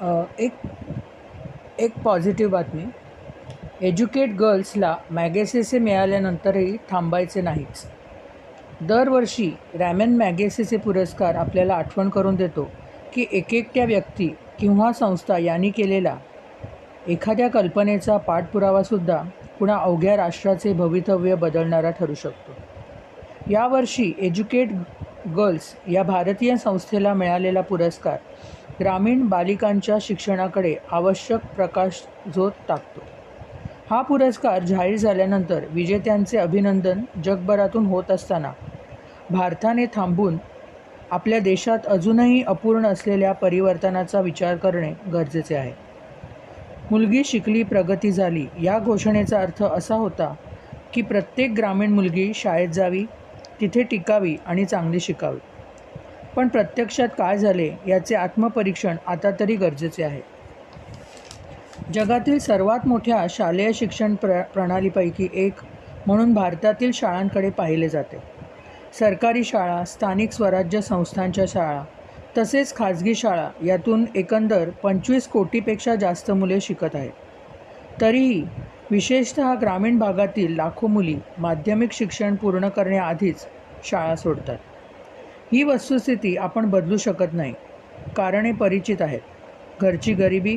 एक एक पॉझिटिव्ह बातमी. एज्युकेट गर्ल्सला मॅगेसेसे मिळाल्यानंतरही थांबायचे नाहीच दरवर्षी रॅमन मॅगेसेसे पुरस्कार आपल्याला आठवण करून देतो की एकेकट्या व्यक्ती किंवा संस्था यांनी केलेला एखाद्या कल्पनेचा पाठपुरावासुद्धा कुणा अवघ्या राष्ट्राचे भवितव्य बदलणारा ठरू शकतो. यावर्षी एज्युकेट गर्ल्स या भारतीय संस्थेला मिळालेला पुरस्कार ग्रामीण बालिकांच्या शिक्षणाकडे आवश्यक प्रकाश झोत टाकतो. हा पुरस्कार जाहीर झाल्यानंतर विजेत्यांचे अभिनंदन जगभरातून होत असताना भारताने थांबून आपल्या देशात अजूनही अपूर्ण असलेल्या परिवर्तनाचा विचार करणे गरजेचे आहे. मुलगी शिकली प्रगती झाली या घोषणेचा अर्थ असा होता की प्रत्येक ग्रामीण मुलगी शाळेत जावी तिथे टिकावी आणि चांगली शिकावी. पण प्रत्यक्षात काय झाले याचे आत्मपरीक्षण आता तरी गरजेचे आहे. जगातील सर्वात मोठ्या शालेय शिक्षण प्र प्रणालीपैकी एक म्हणून भारतातील शाळांकडे पाहिले जाते. सरकारी शाळा स्थानिक स्वराज्य संस्थांच्या शाळा तसेच खाजगी शाळा यातून एकंदर पंचवीस कोटीपेक्षा जास्त मुले शिकत आहेत. तरीही विशेषतः ग्रामीण भागातील लाखो मुली माध्यमिक शिक्षण पूर्ण करण्याआधीच शाळा सोडतात. ही वस्तुस्थिती आपण बदलू शकत नाही. कारणे परिचित आहेत. घरची गरिबी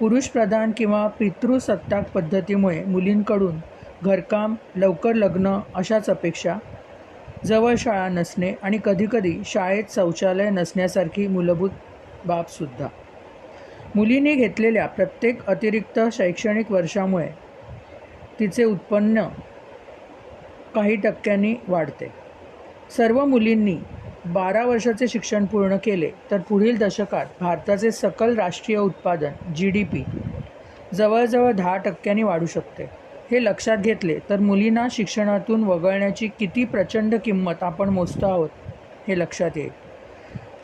पुरुषप्रधान किंवा पितृसत्ताक पद्धतीमुळे मुलींकडून घरकाम लवकर लग्न अशाच अपेक्षा जवळ शाळा नसणे आणि कधीकधी शाळेत शौचालय नसण्यासारखी मूलभूत बाबसुद्धा. मुलीने घेतलेल्या प्रत्येक अतिरिक्त शैक्षणिक वर्षामुळे तिचे उत्पन्न काही टक्क्यांनी वाढते. सर्व मुलींनी बारा वर्षाचे शिक्षण पूर्ण केले तर पुढील दशकात भारताचे सकल राष्ट्रीय उत्पादन जी डी पी जवळजवळ दहा टक्क्यांनी वाढू शकते. हे लक्षात घेतले तर मुलींना शिक्षणातून वगळण्याची किती प्रचंड किंमत आपण मोजतो आहोत हे लक्षात येईल.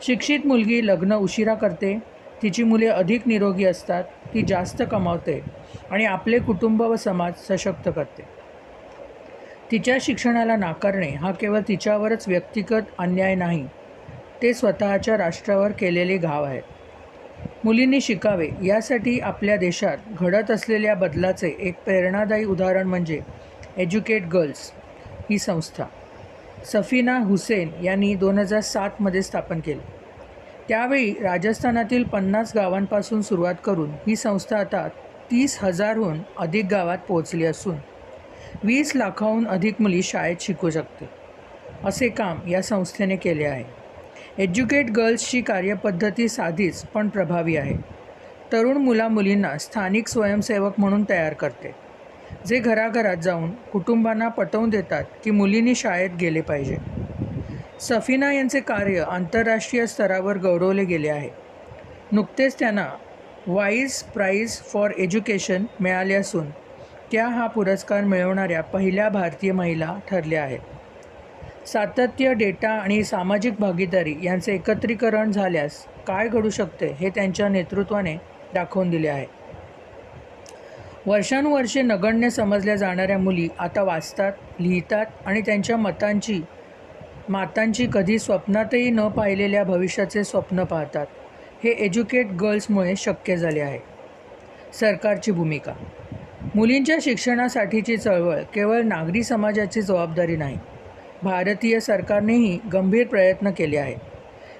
शिक्षित मुलगी लग्न उशिरा करते तिची मुले अधिक निरोगी असतात ती जास्त कमावते आणि आपले कुटुंब व समाज सशक्त करते. तिच्या शिक्षणाला नाकारणे हा केवळ तिच्यावरच व्यक्तिगत अन्याय नाही ते स्वतःच्या राष्ट्रावर केलेले घाव आहे. मुलींनी शिकावे यासाठी आपल्या देशात घडत असलेल्या बदलाचे एक प्रेरणादायी उदाहरण म्हणजे एज्युकेट गर्ल्स ही संस्था. सफीना हुसेन यांनी दोन हजार सातमध्ये स्थापन केली. त्यावेळी राजस्थानातील पन्नास गावांपासून सुरुवात करून ही संस्था आता तीस हजारहून अधिक गावात पोहोचली असून वीस लाखाहून अधिक मुली शाळेत शिकू शकते असे काम या संस्थेने केले आहे. एज्युकेट गर्ल्सची कार्यपद्धती साधीच पण प्रभावी आहे. तरुण मुला मुलींना स्थानिक स्वयंसेवक म्हणून तयार करते जे घराघरात जाऊन कुटुंबांना पटवून देतात की मुलींनी शाळेत गेले पाहिजे. सफिना यांचे कार्य आंतरराष्ट्रीय स्तरावर गौरवले गेले आहे. नुकतेच त्यांना वाईज प्राईज फॉर एज्युकेशन मिळाले असून त्या हा पुरस्कार मिळवणाऱ्या पहिल्या भारतीय महिला ठरल्या आहेत? सातत्य डेटा आणि सामाजिक भागीदारी यांचे एकत्रीकरण झाल्यास काय घडू शकते हे त्यांच्या नेतृत्वाने दाखवून दिले आहे. वर्षानुवर्षे नगण्य समजल्या जाणाऱ्या मुली आता वाचतात लिहितात आणि त्यांच्या मतांची मातांची कधी स्वप्नातही न पाहिलेल्या भविष्याचे स्वप्न पाहतात. हे एज्युकेट गर्ल्समुळे शक्य झाले आहे. सरकारची भूमिका मुलींच्या शिक्षणासाठीची चळवळ केवळ नागरी समाजाची जबाबदारी नाही भारतीय सरकारनेही गंभीर प्रयत्न केले आहेत.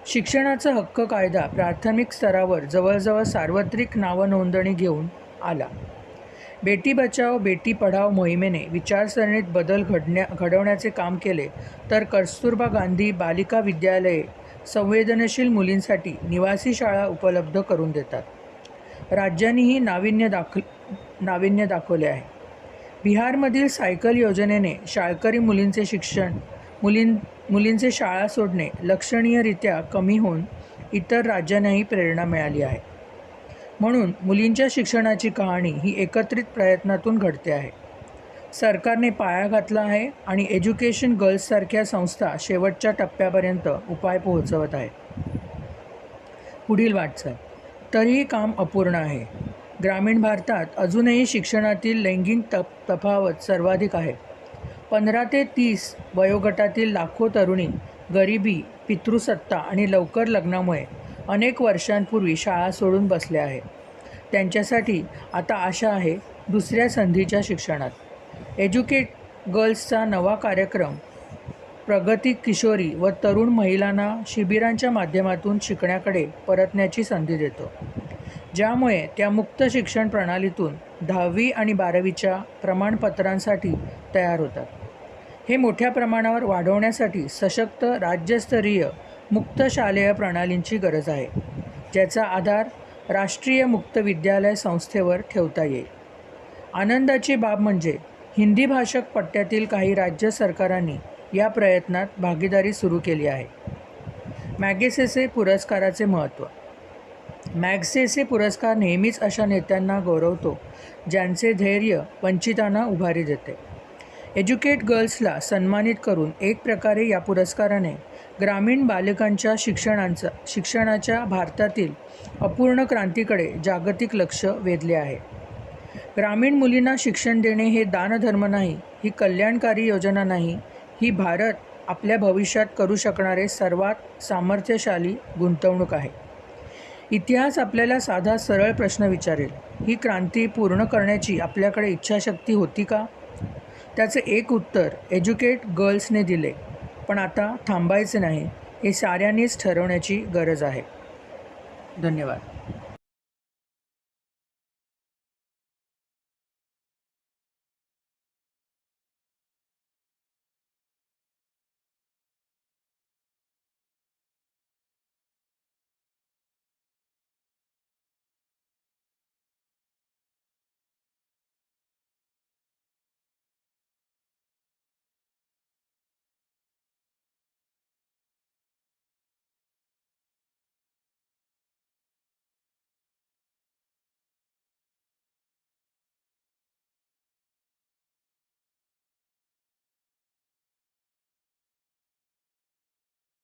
शिक्षणाचा हक्क कायदा प्राथमिक स्तरावर जवळजवळ सार्वत्रिक नावनोंदणी घेऊन आला. बेटी बचाव बेटी पढाव मोहिमेने विचारसरणीत बदल घडण्या घडवण्याचे काम केले तर कस्तुरबा गांधी बालिका विद्यालये संवेदनशील मुलींसाठी निवासी शाळा उपलब्ध करून देतात. राज्यांनीही नाविन्य दाखल नाविन्य दाखवले आहे. बिहारमधील सायकल योजनेने शाळकरी मुलींचे शिक्षण मुलीं मुलींचे शाळा सोडणे लक्षणीयरित्या कमी होऊन इतर राज्यांनाही प्रेरणा मिळाली आहे. म्हणून मुलींच्या शिक्षणाची कहाणी ही एकत्रित प्रयत्नातून घडते आहे. सरकारने पाया घातला आहे आणि एज्युकेशन गर्ल्ससारख्या संस्था शेवटच्या टप्प्यापर्यंत उपाय पोहोचवत आहेत. पुढील वाटचाल. तरीही काम अपूर्ण आहे. ग्रामीण भारतात अजूनही शिक्षणातील लैंगिक तप तफावत सर्वाधिक आहे. पंधरा ते तीस वयोगटातील लाखो तरुणी गरिबी पितृसत्ता आणि लवकर लग्नामुळे अनेक वर्षांपूर्वी शाळा सोडून बसले आहे. त्यांच्यासाठी आता आशा आहे दुसऱ्या संधीच्या शिक्षणात. एज्युकेट गर्ल्सचा नवा कार्यक्रम प्रगती किशोरी व तरुण महिलांना शिबिरांच्या माध्यमातून शिकण्याकडे परतण्याची संधी देतो. ज्यामुळे त्या मुक्त शिक्षण प्रणालीतून दहावी आणि बारावीच्या प्रमाणपत्रांसाठी तयार होतात. हे मोठ्या प्रमाणावर वाढवण्यासाठी सशक्त राज्यस्तरीय मुक्त शालेय प्रणालींची गरज आहे ज्याचा आधार राष्ट्रीय मुक्त विद्यालय संस्थेवर ठेवता येईल. आनंदाची बाब म्हणजे हिंदी भाषक पट्ट्यातील काही राज्य सरकारांनी या प्रयत्नात भागीदारी सुरू केली आहे. मॅगेसेसे पुरस्काराचे महत्त्व मॅग्सेसे पुरस्कार नेहमीच अशा नेत्यांना गौरवतो ज्यांचे धैर्य वंचितांना उभारी देते. एज्युकेट गर्ल्सला सन्मानित करून एक प्रकारे या पुरस्काराने ग्रामीण बालकांच्या शिक्षणांचा शिक्षणाच्या भारतातील अपूर्ण क्रांतीकडे जागतिक लक्ष वेधले आहे. ग्रामीण मुलींना शिक्षण देणे हे दानधर्म नाही ही कल्याणकारी योजना नाही ही भारत आपल्या भविष्यात करू शकणारे सर्वात सामर्थ्यशाली गुंतवणूक आहे. इतिहास आपल्याला साधा सरळ प्रश्न विचारेल. ही क्रांती पूर्ण करण्याची आपल्याकडे इच्छाशक्ती होती का? त्याचे एक उत्तर एज्युकेट गर्ल्सने दिले. पण आता थांबायचे नाही. हे साऱ्यांनीच ठरवण्याची गरज आहे. धन्यवाद.